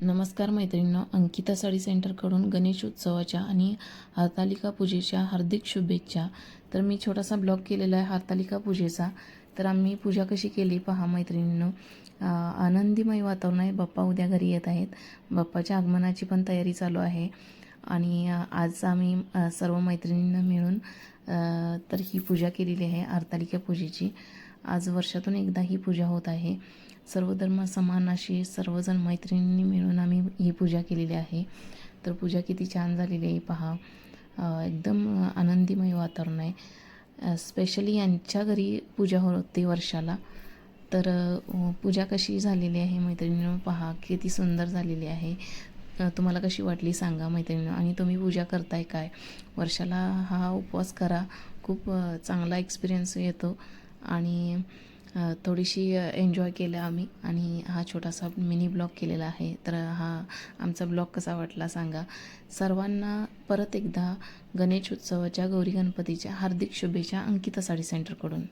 नमस्कार मैत्रिणींनो अंकिता साडी सेंटरकडून गणेश उत्सवाच्या आणि हरतालिका पूजेच्या हार्दिक शुभेच्छा. तर मी छोटासा ब्लॉग केलेला आहे हरतालिका पूजेचा. तर आम्ही पूजा कशी केली पहा मैत्रिणींनो. आनंदीमय वातावरण आहे. बाप्पा उद्या घरी येत आहेत. बाप्पाच्या आगमनाची पण तयारी चालू आहे. आणि आज आम्ही सर्व मैत्रिणींना मिळून तर ही पूजा केलेली आहे हरतालिका पूजेची. आज वर्षातून एकदा ही पूजा होत आहे. सर्व धर्म समान अशी सर्वजण मैत्रिणींनी मिळून आम्ही ही पूजा केलेली आहे. तर पूजा किती छान झालेली आहे पहा. एकदम आनंदीमय वातावरण आहे. स्पेशली यांच्या घरी पूजा होते वर्षाला. तर पूजा कशी झालेली आहे मैत्रिणीनं पहा. किती सुंदर झालेली आहे. तुम्हाला कशी वाटली सांगा मैत्रिणीनं. आणि तुम्ही पूजा करताय काय? वर्षाला हा उपवास करा. खूप चांगला एक्सपिरियन्स येतो. आणि थोडीशी एन्जॉय केलं आम्ही. आणि हा छोटासा मिनी ब्लॉग केलेला आहे. तर हा आमचा ब्लॉग कसा वाटला सांगा. सर्वांना परत एकदा गणेश उत्सवाच्या गौरी गणपतीच्या हार्दिक शुभेच्छा अंकिता साडी सेंटरकडून